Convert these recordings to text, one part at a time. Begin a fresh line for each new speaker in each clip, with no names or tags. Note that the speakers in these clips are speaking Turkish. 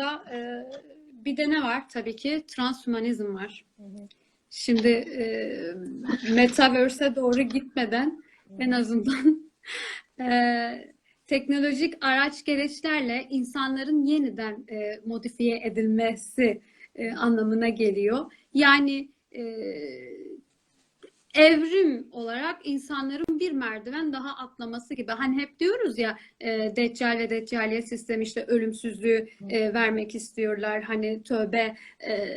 da e, bir de ne var tabii ki? Transhümanizm var. Şimdi e, Metaverse'e doğru gitmeden en azından e, teknolojik araç gereçlerle insanların yeniden e, modifiye edilmesi e, anlamına geliyor. Yani e, evrim olarak insanların bir merdiven daha atlaması gibi. Hani hep diyoruz ya e, Deccal ve Deccaliye sistemi işte ölümsüzlüğü e, vermek istiyorlar. Hani tövbe e,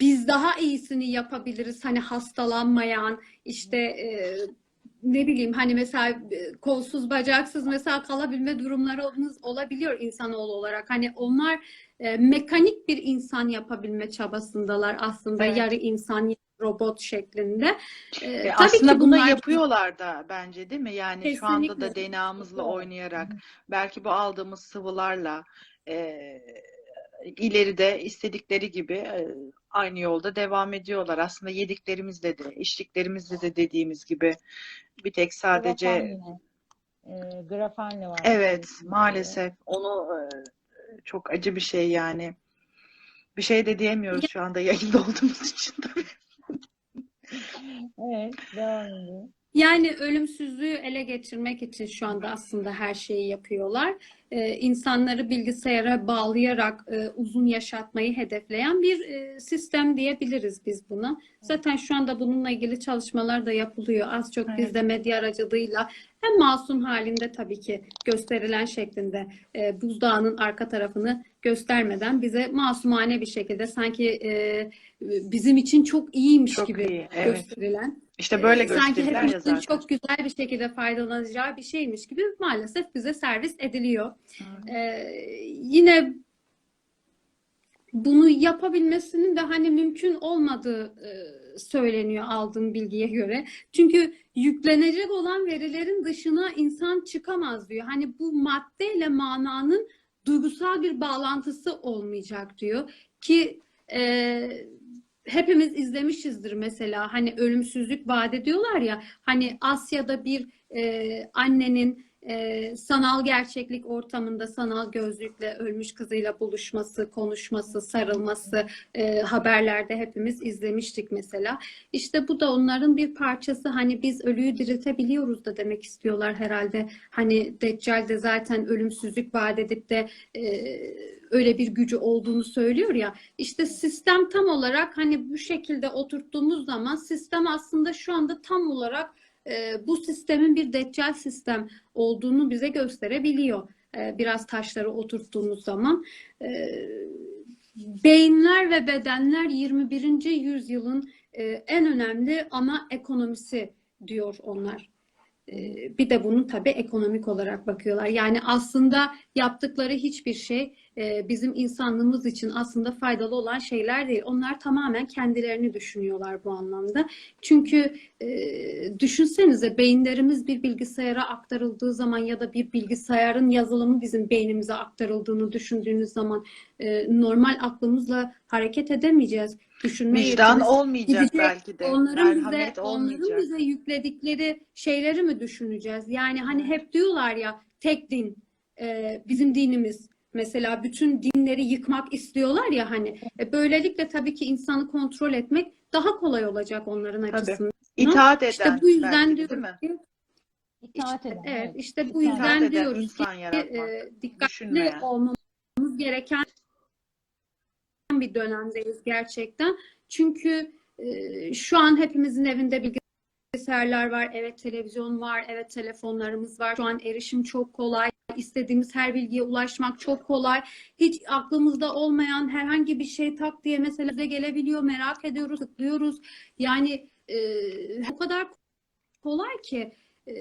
biz daha iyisini yapabiliriz. Hani hastalanmayan işte e, ne bileyim hani mesela e, kolsuz bacaksız mesela kalabilme durumlarımız olabiliyor insanoğlu olarak. Hani onlar e, mekanik bir insan yapabilme çabasındalar aslında
Evet.
yarı insan robot şeklinde. E,
E,
tabii
aslında
ki
bunu
bunlar
yapıyorlar da bence değil mi? Yani şu anda da
Kesinlikle.
DNA'mızla oynayarak belki bu aldığımız sıvılarla e, ileride istedikleri gibi e, aynı yolda devam ediyorlar. Aslında yediklerimizle de, içtiklerimizle de dediğimiz gibi bir tek sadece.
Ee, grafenle var.
evet maalesef onu e, çok acı bir şey yani. Bir şey de diyemiyoruz şu anda yayında olduğumuz için tabii.
Evet, devam edelim.
Yani ölümsüzlüğü ele geçirmek için şu anda aslında her şeyi yapıyorlar. Ee, insanları bilgisayara bağlayarak e, uzun yaşatmayı hedefleyen bir e, sistem diyebiliriz biz buna. Zaten şu anda bununla ilgili çalışmalar da yapılıyor. Az çok biz de medya aracılığıyla hem masum halinde tabii ki gösterilen şeklinde e, buzdağının arka tarafını göstermeden bize masumane bir şekilde sanki e, bizim için çok iyiymiş
Çok
gibi
iyi, evet.
gösterilen
İşte böyle
ee, sanki hepimizin çok güzel bir şekilde faydalanacağı bir şeymiş gibi maalesef bize servis ediliyor. Ee, yine bunu yapabilmesinin de hani mümkün olmadığı e, söyleniyor aldığım bilgiye göre. Çünkü yüklenecek olan verilerin dışına insan çıkamaz diyor. Hani bu maddeyle mananın duygusal bir bağlantısı olmayacak diyor ki e, hepimiz izlemişizdir mesela. Hani ölümsüzlük vaat ediyorlar ya. Hani Asya'da bir e, annenin e, sanal gerçeklik ortamında sanal gözlükle ölmüş kızıyla buluşması, konuşması, sarılması e, haberlerde hepimiz izlemiştik mesela. İşte bu da onların bir parçası. Hani biz ölüyü diriltebiliyoruz da demek istiyorlar herhalde. Hani Deccal de zaten ölümsüzlük vaat edip de e, öyle bir gücü olduğunu söylüyor ya. İşte sistem tam olarak hani bu şekilde oturttuğumuz zaman sistem aslında şu anda tam olarak e, bu sistemin bir deccal sistem olduğunu bize gösterebiliyor. E, biraz taşları oturttuğumuz zaman. E, beyinler ve bedenler 21. yüzyılın e, en önemli ana ekonomisi diyor onlar. E, bir de bunu tabii ekonomik olarak bakıyorlar. Yani aslında yaptıkları hiçbir şey e, bizim insanlığımız için aslında faydalı olan şeyler değil. Onlar tamamen kendilerini düşünüyorlar bu anlamda. Çünkü e, düşünsenize beyinlerimiz bir bilgisayara aktarıldığı zaman ya da bir bilgisayarın yazılımı bizim beynimize aktarıldığını düşündüğünüz zaman e, normal aklımızla hareket edemeyeceğiz. Düşünme
Vicdan olmayacak belki de.
Onların bize, onların bize yükledikleri şeyleri mi düşüneceğiz? Yani hani hep diyorlar ya tek din, e, bizim dinimiz. Mesela bütün dinleri yıkmak istiyorlar ya hani. E, böylelikle tabii ki insanı kontrol etmek daha kolay olacak onların
Tabii.
açısından.
İtaat eden
İşte bu yüzden
belki de,
diyoruz
değil mi?
ki
İtaat
işte,
eden.
evet işte bu
İtaat
yüzden
eden
diyoruz ki e, dikkatli olmamız gereken bir dönemdeyiz gerçekten. Çünkü e, şu an hepimizin evinde bilgisayarlar var, evet televizyon var, evet telefonlarımız var. Şu an erişim çok kolay. İstediğimiz her bilgiye ulaşmak çok kolay. Hiç aklımızda olmayan herhangi bir şey tak diye mesela bize gelebiliyor. Merak ediyoruz, tıklıyoruz. Yani e, o kadar kolay ki e,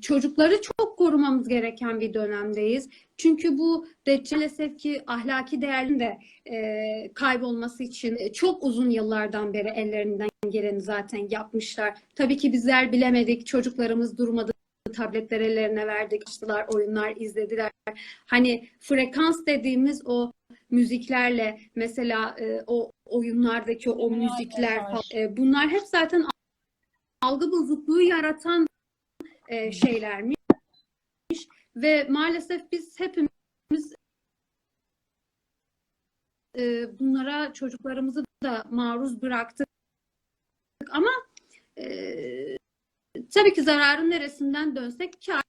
çocukları çok korumamız gereken bir dönemdeyiz. Çünkü bu maalesef ki ahlaki değerin de e, kaybolması için çok uzun yıllardan beri ellerinden geleni zaten yapmışlar. Tabii ki bizler bilemedik. Çocuklarımız durmadı. Tabletler ellerine verdik, açtılar, oyunlar izlediler. Hani frekans dediğimiz o müziklerle mesela e, o oyunlardaki o müzikler falan, e, bunlar hep zaten algı bozukluğu yaratan e, şeylermiş. Ve maalesef biz hepimiz e, bunlara çocuklarımızı da maruz bıraktık. Ama e, tabii ki zararın neresinden dönsek kar.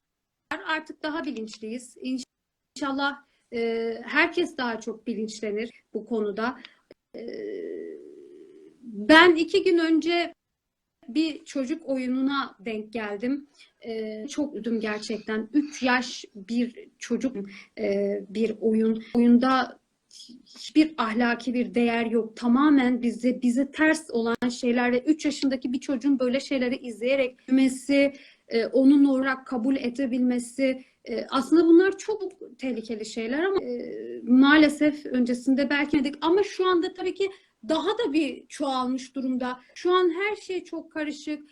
Artık daha bilinçliyiz. İnşallah e, herkes daha çok bilinçlenir bu konuda. E, ben iki gün önce bir çocuk oyununa denk geldim. E, çok üzüldüm gerçekten. 3 yaş bir çocuk e, bir oyun. Oyunda hiçbir ahlaki bir değer yok. Tamamen bize bize ters olan şeyler ve 3 yaşındaki bir çocuğun böyle şeyleri izleyerek büyümesi, e, onun olarak kabul edebilmesi e, aslında bunlar çok tehlikeli şeyler ama e, maalesef öncesinde belki dedik ama şu anda tabii ki daha da bir çoğalmış durumda. Şu an her şey çok karışık,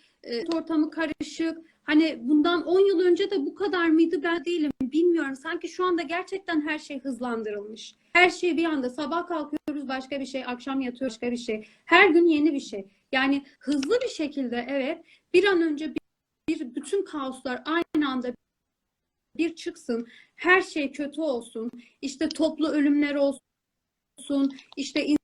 ortamı karışık. Hani bundan 10 yıl önce de bu kadar mıydı ben değilim bilmiyorum. Sanki şu anda gerçekten her şey hızlandırılmış. Her şey bir anda sabah kalkıyoruz başka bir şey, akşam yatıyoruz başka bir şey. Her gün yeni bir şey. Yani hızlı bir şekilde evet bir an önce bir, bir bütün kaoslar aynı anda bir çıksın. Her şey kötü olsun. İşte toplu ölümler olsun. İşte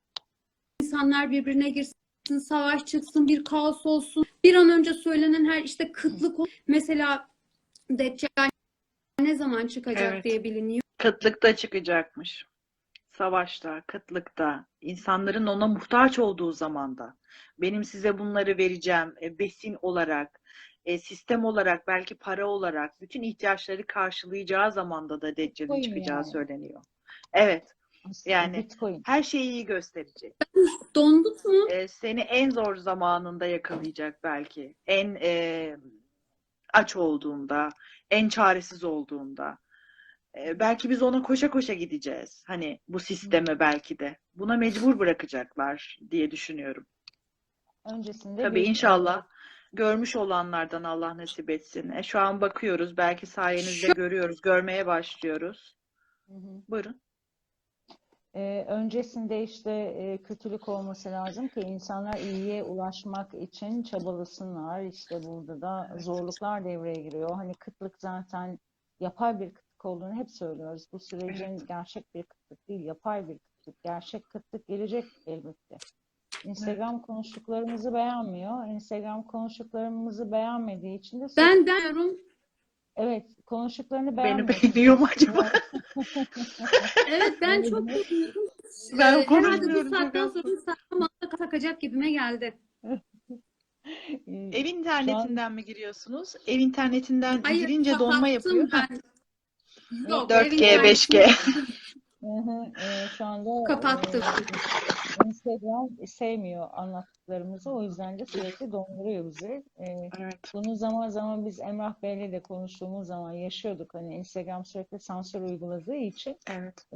insanlar birbirine girsin, savaş çıksın, bir kaos olsun. Bir an önce söylenen her işte kıtlık mesela Deccal ne zaman çıkacak
Evet.
diye biliniyor.
Kıtlıkta çıkacakmış. Savaşta, kıtlıkta, insanların ona muhtaç olduğu zamanda. Benim size bunları vereceğim, e, besin olarak, e, sistem olarak, belki para olarak, bütün ihtiyaçları karşılayacağı zamanda da Deccal'in
Bitcoin
çıkacağı
yani.
söyleniyor. Evet,
Aslında
Yani-
Bitcoin.
her şeyi iyi gösterecek.
Donduk mu?
E, seni en zor zamanında yakalayacak belki. En e, aç olduğunda, en çaresiz olduğunda. E, belki biz ona koşa koşa gideceğiz. Hani bu sisteme belki de. Buna mecbur bırakacaklar diye düşünüyorum.
Öncesinde
Tabii
bir-
inşallah görmüş olanlardan Allah nasip etsin. E, şu an bakıyoruz, belki sayenizde görüyoruz, görmeye başlıyoruz.
Hı hı.
Buyurun.
Ee, öncesinde işte e, kötülük olması lazım ki insanlar iyiye ulaşmak için çabalasınlar. İşte burada da zorluklar devreye giriyor. Hani kıtlık zaten yapay bir kıtlık olduğunu hep söylüyoruz. Bu sürecin
Evet.
gerçek bir kıtlık değil, yapay bir kıtlık. Gerçek kıtlık gelecek elbette. Instagram konuştuklarımızı beğenmiyor. Instagram konuştuklarımızı beğenmediği için de
Ben beğeniyorum.
Evet konuştuklarını
Beni
beğenmiyor.
beğeniyor mu acaba?
Evet ben çok beğeniyorum.
Ben
Ee, herhalde bu saatten sonra saklamada takacak gibime geldi.
Ev internetinden mi giriyorsunuz? Ev internetinden
Hayır
girince donma yapıyor.
Ben. Yok,
4G,
evin
5G.
Hı hı, e, şu anda
Kapattım.
e, Instagram sevmiyor anlattıklarımızı. O yüzden de sürekli donduruyor bizi. E,
Evet.
bunu zaman zaman biz Emrah Bey'le de konuştuğumuz zaman yaşıyorduk. Hani Instagram sürekli sansür uyguladığı için
Evet.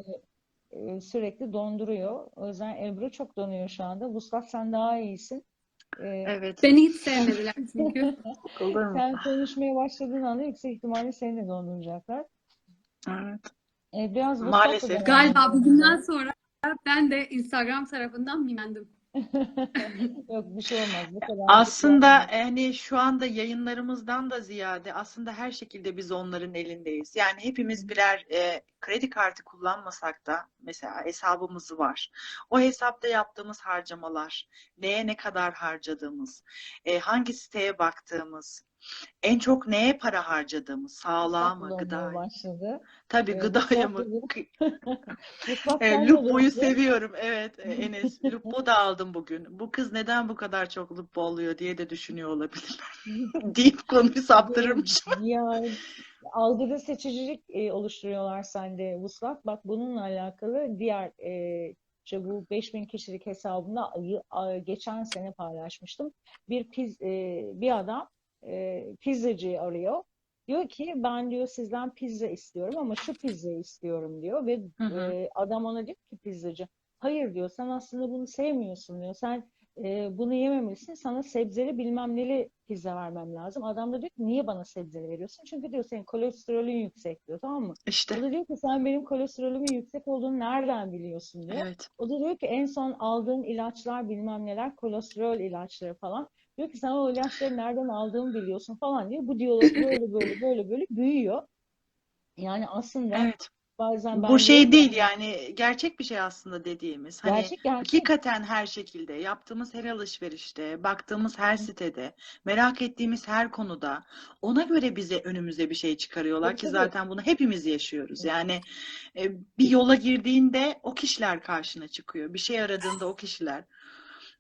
e, sürekli donduruyor. O yüzden Ebru çok donuyor şu anda. Vuslat sen daha iyisin. E,
Evet.
Beni hiç sevmediler çünkü.
Sen konuşmaya başladığın anda yüksek ihtimalle seni de donduracaklar.
Evet.
E, biraz
Maalesef.
Galiba bugünden sonra ben de Instagram tarafından bilendim.
Yok bir şey olmaz. Bu kadar
Aslında hani şu anda yayınlarımızdan da ziyade aslında her şekilde biz onların elindeyiz. Yani hepimiz birer e, kredi kartı kullanmasak da mesela hesabımız var. O hesapta yaptığımız harcamalar, neye ne kadar harcadığımız, e, hangi siteye baktığımız, en çok neye para harcadığımız, sağlığa mı,
bulanmaya başladı.
Tabii
Evet,
gıdaya mı? E, Lupo'yu seviyorum. Evet e, Enes. Lupo da aldım bugün. Bu kız neden bu kadar çok Lupo alıyor diye de düşünüyor olabilirler. Deyip konuyu saptırırmış.
Yani algıda seçicilik e, oluşturuyorlar sende Vuslat. Bak bununla alakalı diğer e, işte bu 5000 kişilik hesabımda geçen sene paylaşmıştım. Bir piz, e, bir adam e, pizzacıyı arıyor. Diyor ki ben diyor sizden pizza istiyorum ama şu pizzayı istiyorum diyor ve
Hı hı.
e, adam ona diyor ki pizzacı hayır diyor sen aslında bunu sevmiyorsun diyor. Sen e, bunu yememelisin. Sana sebzeli bilmem neli pizza vermem lazım. Adam da diyor ki niye bana sebzeli veriyorsun? Çünkü diyor senin kolesterolün yüksek diyor tamam mı? O
İşte.
da diyor ki sen benim kolesterolümün yüksek olduğunu nereden biliyorsun diyor.
Evet.
O da diyor ki en son aldığın ilaçlar bilmem neler kolesterol ilaçları falan. Diyor ki sen o ilaçları nereden aldığımı biliyorsun falan diyor. Bu diyalog böyle böyle böyle böyle büyüyor. Yani aslında
Evet.
bazen ben
Bu şey
diyorum
değil
ya,
yani gerçek bir şey aslında dediğimiz. Hani
gerçek gerçek.
hakikaten her şekilde yaptığımız her alışverişte, baktığımız her sitede, merak ettiğimiz her konuda ona göre bize önümüze bir şey çıkarıyorlar
Tabii,
ki zaten bunu hepimiz yaşıyoruz. Yani e, bir yola girdiğinde o kişiler karşına çıkıyor. Bir şey aradığında o kişiler.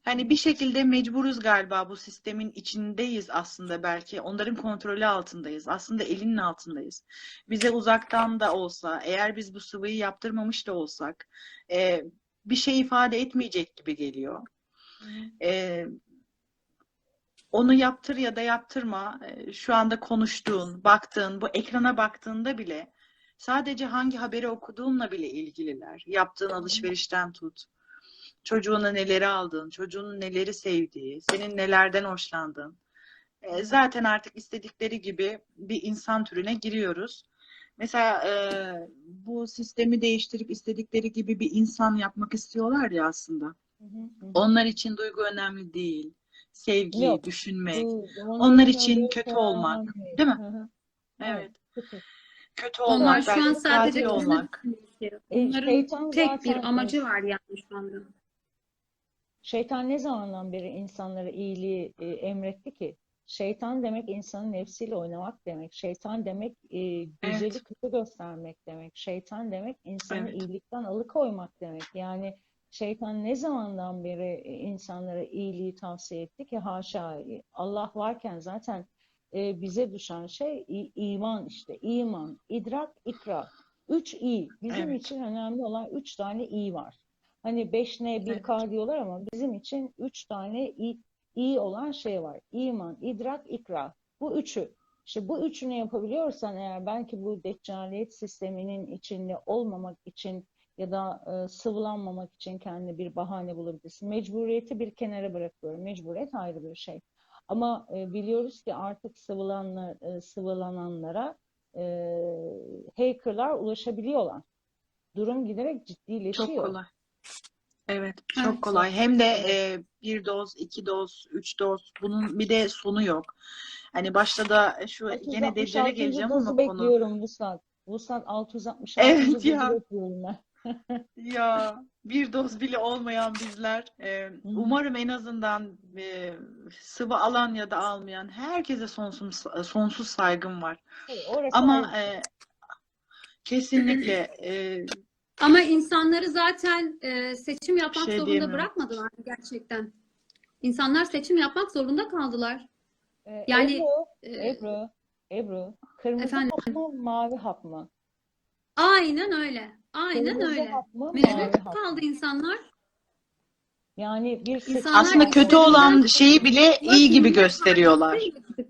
Hani bir şekilde mecburuz galiba bu sistemin içindeyiz aslında belki. Onların kontrolü altındayız. Aslında elinin altındayız. Bize uzaktan da olsa, eğer biz bu sıvıyı yaptırmamış da olsak, e, bir şey ifade etmeyecek gibi geliyor. E, onu yaptır ya da yaptırma. e, şu anda konuştuğun, baktığın, bu ekrana baktığında bile sadece hangi haberi okuduğunla bile ilgililer. Yaptığın alışverişten tut. Çocuğuna neleri aldın, çocuğunun neleri sevdiği, senin nelerden hoşlandığın. E, zaten artık istedikleri gibi bir insan türüne giriyoruz. Mesela e, bu sistemi değiştirip istedikleri gibi bir insan yapmak istiyorlar ya aslında.
Hı hı, hı.
Onlar için duygu önemli değil. Sevgi,
Yok.
düşünmek.
Bu-
Onlar için kötü
şey
olmak,
değil.
değil mi?
Hı hı.
Evet.
kötü.
Kötü
Onlar
olmak,
şu an sadece
olmak.
E,
Onların
şeytan
tek bir amacı var yani şu anda.
Şeytan ne zamandan beri insanlara iyiliği e, emretti ki? Şeytan demek insanın nefsiyle oynamak demek. Şeytan demek e, güzeli
Evet.
kötü göstermek demek. Şeytan demek insanı
Evet.
iyilikten alıkoymak demek. Yani şeytan ne zamandan beri e, insanlara iyiliği tavsiye etti ki? Haşa Allah varken zaten e, bize düşen şey iman işte. İman, idrak, ikra. Üç i. Bizim
Evet.
için önemli olan üç tane i var. Hani 5N 1K diyorlar ama bizim için 3 tane iyi, iyi olan şey var. İman, idrak, ikra. Bu üçü. İşte bu üçünü yapabiliyorsan eğer belki bu deccaliyet sisteminin içinde olmamak için ya da e, sıvılanmamak için kendine bir bahane bulabilirsin. Mecburiyeti bir kenara bırakıyorum. Mecburiyet ayrı bir şey. Ama e, biliyoruz ki artık sıvılanlar, e, sıvılananlara e, hackerlar ulaşabiliyorlar. Durum giderek ciddileşiyor.
Çok kolay. Evet, çok
Evet.
kolay. Hem de e, bir doz, iki doz, üç doz. Bunun bir de sonu yok. Hani başta da şu gene Deccal'e
666.
geleceğim ama konu
bekliyorum Vuslat. Vuslat 666.
Evet ya.
bekliyorum ben.
Ya bir doz bile olmayan bizler e, umarım en azından e, sıvı alan ya da almayan herkese sonsuz sonsuz saygım var.
Orası
Ama e, kesinlikle e,
Ama insanları zaten e, seçim yapmak
şey
zorunda bırakmadılar gerçekten. İnsanlar seçim yapmak zorunda kaldılar.
Ee,
yani,
Ebru,
E,
Ebru, Ebru, kırmızı
Efendim?
hap mı, mavi hap mı?
aynen öyle. Aynen
Kırmızı
öyle.
hap mı,
Mecbur
mavi hap mı?
kaldı insanlar.
Yani bir
İnsanlar
aslında kötü olan şeyi bile iyi gibi gösteriyorlar.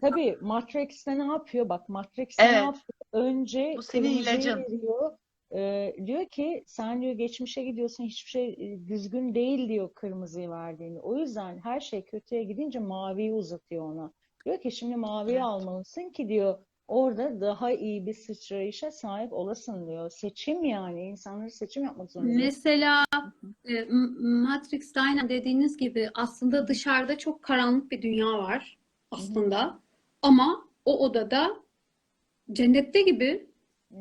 Tabii Matrix'te ne yapıyor? Bak Matrix'te ne
Evet.
yapıyor? Önce
Bu senin ilacın.
veriyor. Ee, diyor ki sen diyor geçmişe gidiyorsun hiçbir şey e, düzgün değil diyor kırmızıyı verdiğini. O yüzden her şey kötüye gidince maviyi uzatıyor ona. Diyor ki şimdi maviyi
Evet.
almalısın ki diyor orada daha iyi bir sıçrayışa sahip olasın diyor. Seçim yani insanları seçim yapmak zorunda.
Mesela e, Matrix'te aynen dediğiniz gibi aslında dışarıda çok karanlık bir dünya var aslında. Ama o odada cennette gibi.
Hı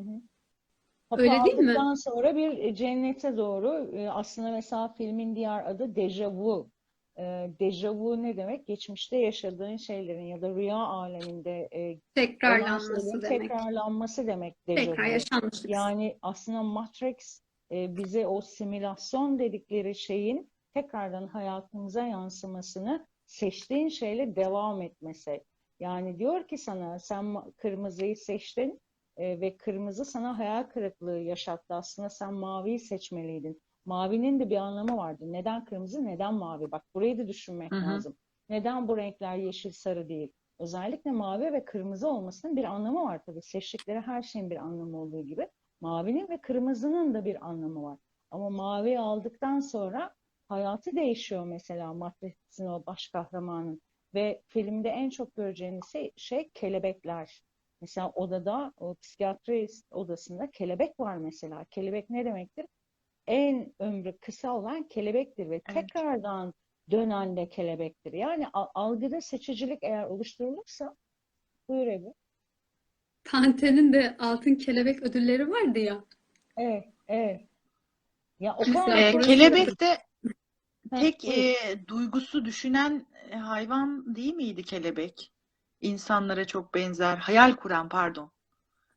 hı.
Öyle
Hapı
değil mi?
sonra bir e, cennete doğru e, aslında mesela filmin diğer adı Deja Vu. E, Deja Vu ne demek? Geçmişte yaşadığın şeylerin ya da rüya aleminde
Tekrarlanması demek.
tekrarlanması demek Deja
Tekrar yaşanmışlık.
Yani aslında Matrix bize o simülasyon dedikleri şeyin tekrardan hayatımıza yansımasını seçtiğin şeyle devam etmesi. Yani diyor ki sana sen kırmızıyı seçtin e, ve kırmızı sana hayal kırıklığı yaşattı. Aslında sen maviyi seçmeliydin. Mavinin de bir anlamı vardı. Neden kırmızı, neden mavi? Bak burayı da düşünmek
Hı hı.
lazım. Neden bu renkler yeşil, sarı değil? Özellikle mavi ve kırmızı olmasının bir anlamı var tabii. Seçtikleri her şeyin bir anlamı olduğu gibi. Mavinin ve kırmızının da bir anlamı var. Ama mavi aldıktan sonra hayatı değişiyor mesela Matrix'in o baş kahramanın. Ve filmde en çok göreceğiniz şey, şey kelebekler. Mesela odada, o psikiyatri odasında kelebek var mesela. Kelebek ne demektir? En ömrü kısa olan kelebektir ve
Evet.
tekrardan dönen de kelebektir. Yani algıda seçicilik eğer oluşturulursa buyur Ebru.
Panten'in de altın kelebek ödülleri vardı ya.
Evet, evet. Ya o kadar
burası-
kelebek de tek e, duygusu düşünen e, hayvan değil miydi kelebek? İnsanlara çok benzer, hayal kuran pardon,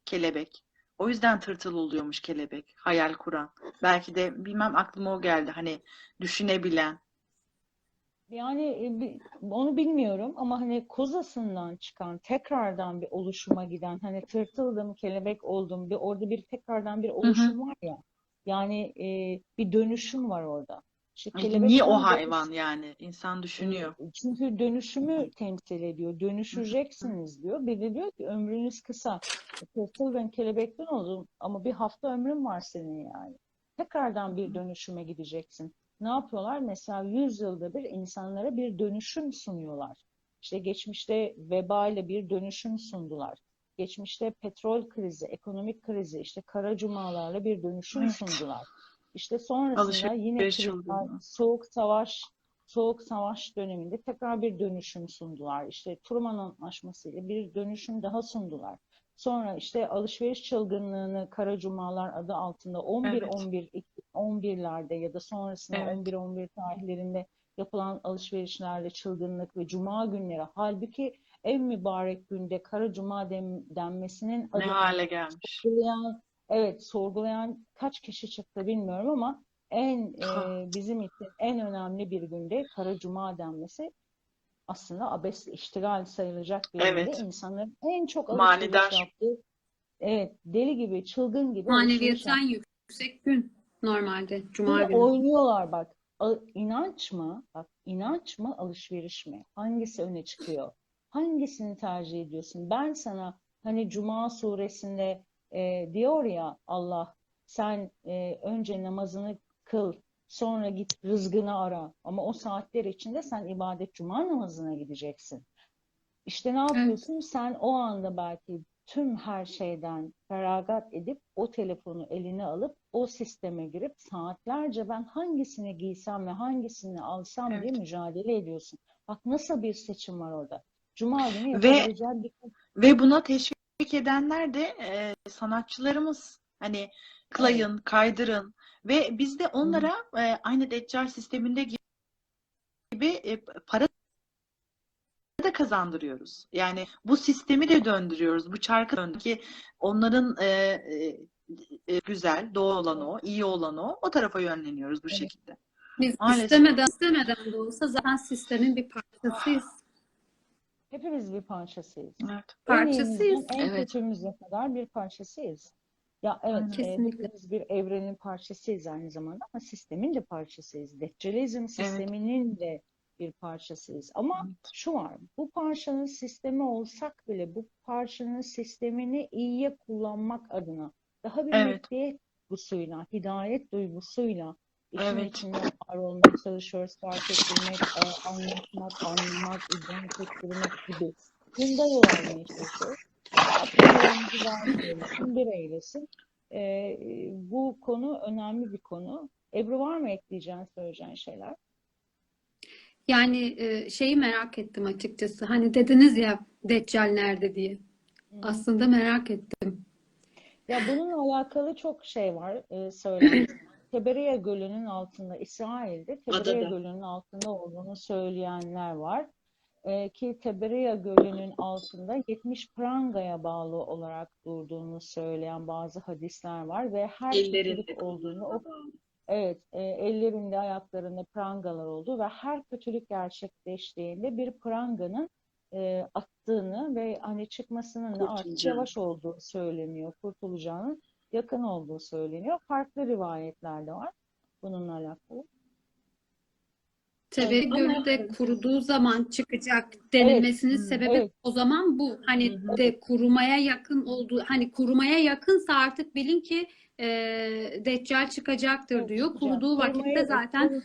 kelebek. O yüzden tırtıl oluyormuş kelebek, hayal kuran. Belki de bilmem aklıma o geldi. Hani düşünebilen.
Yani e, onu bilmiyorum ama hani kozasından çıkan tekrardan bir oluşuma giden hani tırtıldım kelebek oldum bir orada bir tekrardan bir oluşum var ya yani e, bir dönüşüm var orada. İşte
Ay,
kelebek
niye o hayvan yani? İnsan düşünüyor.
dönüş- çünkü dönüşümü temsil ediyor. Dönüşeceksiniz diyor. Bir de diyor ki ömrünüz kısa. Tırtıl ben kelebekten oldum ama bir hafta ömrün var senin yani. Tekrardan bir dönüşüme gideceksin. Ne yapıyorlar? Mesela 100 yılda bir insanlara bir dönüşüm sunuyorlar. İşte geçmişte veba ile bir dönüşüm sundular. Geçmişte petrol krizi, ekonomik krizi, işte kara cumalarla bir dönüşüm
Evet.
sundular. İşte sonrasında yine
Alışveriş
krizler,
çılgınlığı.
soğuk savaş, soğuk savaş döneminde tekrar bir dönüşüm sundular. İşte Truman Antlaşması ile bir dönüşüm daha sundular. Sonra işte alışveriş çılgınlığını Kara Cumalar adı altında 11
Evet.
11 11'lerde ya da sonrasında
Evet.
11 11 tarihlerinde yapılan alışverişlerle çılgınlık ve cuma günleri halbuki en mübarek günde Kara Cuma denmesinin
Ne
adını
hale gelmiş.
Evet sorgulayan kaç kişi çıktı bilmiyorum ama en e, bizim için en önemli bir günde Kara Cuma denmesi aslında abesle iştigal sayılacak bir günde
Evet.
insanların en çok alışveriş yaptığı evet deli gibi çılgın gibi
Maneviyetten yüksek gün normalde Cuma
Şimdi
günü.
oynuyorlar bak. İnanç mı? Bak inanç mı alışveriş mi? Hangisi öne çıkıyor? Hangisini tercih ediyorsun? Ben sana hani Cuma suresinde e, diyor ya Allah sen e, önce namazını kıl sonra git rızkını ara ama o saatler içinde sen ibadet Cuma namazına gideceksin. İşte ne yapıyorsun? Sen o anda belki tüm her şeyden feragat edip o telefonu eline alıp o sisteme girip saatlerce ben hangisini giysem ve hangisini alsam diye
Evet.
mücadele ediyorsun. Bak nasıl bir seçim var orada. Cuma günü
Ve-
yapabileceğin bir
Ve buna teşvik edenler de e, sanatçılarımız. Hani klayın, kaydırın ve biz de onlara e, aynı Deccal sisteminde gibi e, para da kazandırıyoruz. Yani bu sistemi de döndürüyoruz. Bu çarkı döndür ki onların e, e, güzel, doğru olan o, iyi olan o, o tarafa yönleniyoruz bu
Evet.
şekilde.
Biz
Maalesef.
istemeden istemeden de olsa zaten sistemin bir parçasıyız.
Hepimiz bir parçasıyız.
Evet.
Parçasıyız.
En en
Evet.
kötümüze kadar bir parçasıyız. Ya evet, e,
Kesinlikle.
hepimiz bir evrenin parçasıyız aynı zamanda ama sistemin de parçasıyız. Deccalizm sisteminin de bir parçasıyız. Ama
Evet.
şu var, bu parçanın sistemi olsak bile bu parçanın sistemini iyiye kullanmak adına daha bir
Evet.
meddiyet duygusuyla, hidayet duygusuyla işin
Evet.
içinde var olmaya çalışıyoruz. Fark ettirmek, e, anlatmak, anlamak, idrak ettirmek gibi. Bunda yol almaya çalışıyoruz. Bir eylesin. E, bu konu önemli bir konu. Ebru var mı ekleyeceğin, söyleyeceğin şeyler?
Yani e, şeyi merak ettim açıkçası. Hani dediniz ya Deccal nerede diye.
Hı.
Aslında merak ettim.
Ya bununla alakalı çok şey var e, söylenen. Teberia Gölü'nün altında, İsrail'de Teberia
Adada.
Gölü'nün altında olduğunu söyleyenler var. E, ki Teberia Gölü'nün altında 70 prangaya bağlı olarak durduğunu söyleyen bazı hadisler var ve her kötülük olduğunu, o, evet, e, ellerinde, ayaklarında prangalar olduğu ve her kötülük gerçekleştiğinde bir pranganın e, attığını ve hani çıkmasının da artık yavaş olduğu söyleniyor. Kurtulacağının yakın olduğu söyleniyor. Farklı rivayetler de var bununla alakalı.
Teberi
Ama-
Gölü de kuruduğu zaman çıkacak denilmesinin
Evet.
sebebi
Evet.
o zaman bu. Hani
Hı hı.
de kurumaya yakın olduğu hani kurumaya yakınsa artık bilin ki e, Deccal çıkacaktır
Evet,
diyor.
çıkacak.
Kuruduğu vakitte
Kurumaya-
zaten
kur-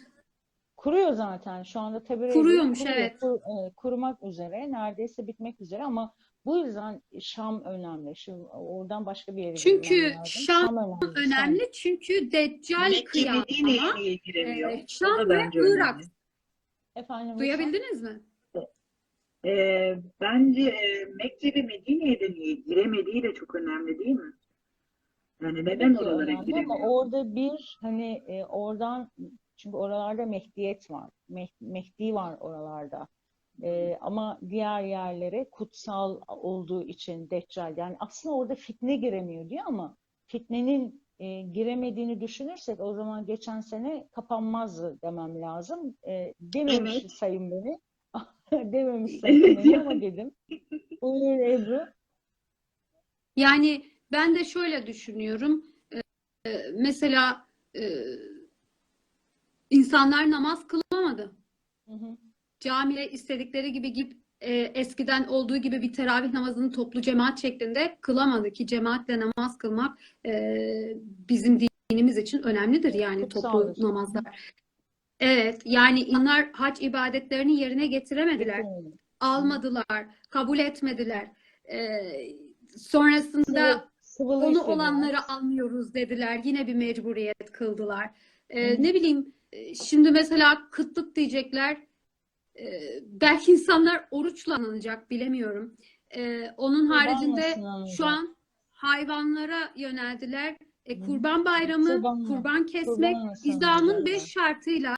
kuruyor zaten. Şu anda Teberia
Kuruyormuş,
kuruyor.
evet.
Kur- e, kurumak üzere, neredeyse bitmek üzere ama bu yüzden Şam önemli. Şimdi oradan başka bir yere
Çünkü
lazım.
Şam
önemli. Şam.
önemli çünkü Deccal
giremiyor.
e, Şam ve Irak.
Efendim?
Duyabildiniz mi?
Ee, bence e, Mekke ve Medine'ye de niye giremediği de çok önemli değil mi? Yani neden
Tabii ki
oralara giremiyor?
Ama orada bir hani e, oradan çünkü oralarda Mehdiyet var. Meh- Mehdi var oralarda. E, ama diğer yerlere kutsal olduğu için Deccal yani aslında orada fitne giremiyor diyor ama fitnenin e, giremediğini düşünürsek o zaman geçen sene kapanmazdı demem lazım. E, dememiş
Evet.
sayın beni. Dememiş sayın beni ama dedim. Buyur Ebru.
Yani ben de şöyle düşünüyorum. Ee, mesela e, insanlar namaz kılamadı.
Hı hı.
Camiye istedikleri gibi gidip e, eskiden olduğu gibi bir teravih namazını toplu cemaat şeklinde kılamadı ki cemaatle namaz kılmak e, bizim dinimiz için önemlidir yani toplu
Kutsaldır.
namazlar. Evet yani insanlar hac ibadetlerini yerine getiremediler. Almadılar, kabul etmediler. Ee, sonrasında
sıvılı
onu
istediler.
olanları almıyoruz dediler. Yine bir mecburiyet kıldılar.
Hı.
ne bileyim e, şimdi mesela kıtlık diyecekler. Ee, belki insanlar oruçla anılacak bilemiyorum. Ee, onun haricinde şu an hayvanlara yöneldiler. E, kurban bayramı,
Kurbanla.
kurban kesmek İslam'ın beş şartıyla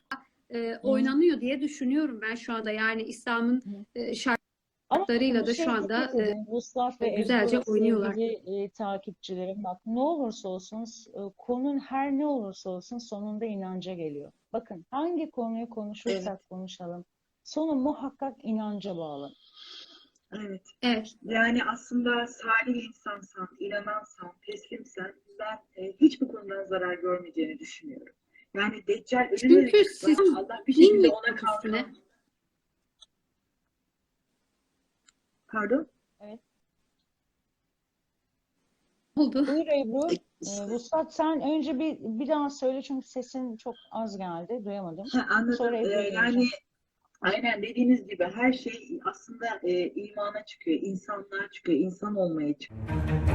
e, oynanıyor diye düşünüyorum ben şu anda. Yani İslam'ın e, şartlarıyla da
bir
şu anda
edin. Vuslat ve
güzelce oynuyorlar.
sevgili e, takipçilerim bak ne olursa olsun e, konun her ne olursa olsun sonunda inanca geliyor. Bakın hangi konuyu konuşursak konuşalım sonu muhakkak inanca bağlı.
Evet.
evet.
Yani aslında salih insansan, inanansan, teslimsen ben e, hiç bu konudan zarar görmeyeceğini düşünüyorum. Yani Deccal ölüme
Çünkü sizin
Allah bir şekilde ona kalkan. Pardon?
oldu.
Buyur Ebru. E, Vuslat sen önce bir bir daha söyle çünkü sesin çok az geldi duyamadım.
Ha, anladım.
Sonra
Ee,
Ebru'ya
yani. Aynen dediğiniz gibi her şey aslında e, imana çıkıyor, insanlığa çıkıyor, insan olmaya çıkıyor.